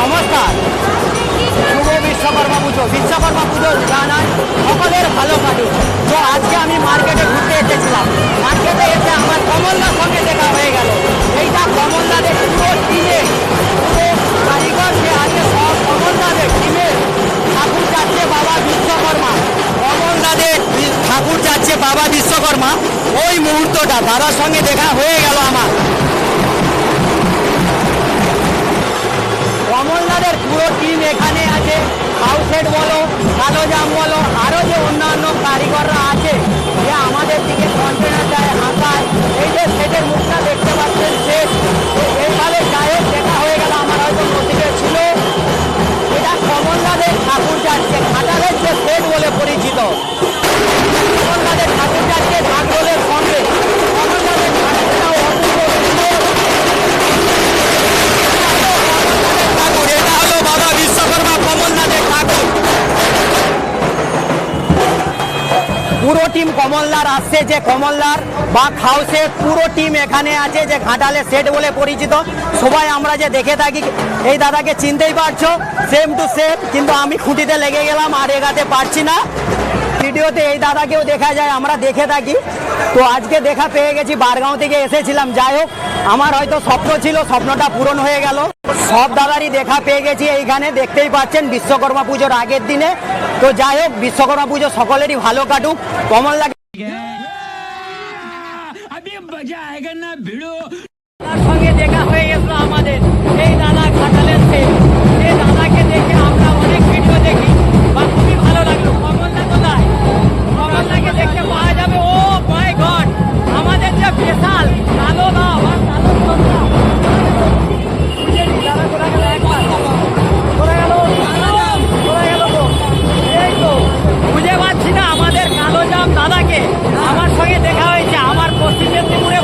নমস্কার। শুভ বিশ্বকর্মা পুজো। বিশ্বকর্মা পুজো জানান সকলের ভালো কাটুক। তো আজকে আমি মার্কেটে ঘুরতে এসেছিলাম। মার্কেটে এসে আমার কমলদার সঙ্গে দেখা হয়ে গেল। এইটা কমলদাদের পুরো টিমে। পুরো কারিগর যে আছে, সব কমলদাদের টিমে ঠাকুর যাচ্ছে বাবা বিশ্বকর্মা। কমলদাদের ঠাকুর যাচ্ছে বাবা বিশ্বকর্মা। ওই মুহূর্তটা দাদার সঙ্গে দেখা হয়ে গেল আমার। এখানে আছে হাউসেড বলো কালো জাম বলো আরও যে অন্যান্য কারিগররা পুরো টিম কমলদার আসছে, যে কমলদার বা খাউসের পুরো টিম এখানে আছে, যে ঘাটালে সেট বলে পরিচিত। সবাই আমরা যে দেখে থাকি, এই দাদাকে চিনতেই পারছ সেম টু সেম কিন্তু আমি খুঁটিতে লেগে গেলাম, আর এগাতে পারছি না। ভিডিওতে এই দাদাকেও দেখা যায়, আমরা দেখে থাকি। তো আজকে দেখা পেয়ে গেছি, বারগাঁও থেকে এসেছিলাম, যাই হোক, আমার হয়তো স্বপ্ন ছিল, স্বপ্নটা পূরণ হয়ে গেল। সব দাদারই দেখা পেয়ে গেছি এইখানে, দেখতেই পাচ্ছেন বিশ্বকর্মা পুজোর আগের দিনে। তো যাই হোক বিশ্বকর্মা পুজো সকলেরই ভালো কাটুক। কমল লাগে দাদাকে আমার সঙ্গে দেখা হয়েছে আমার পশ্চিম মেদিনীপুরে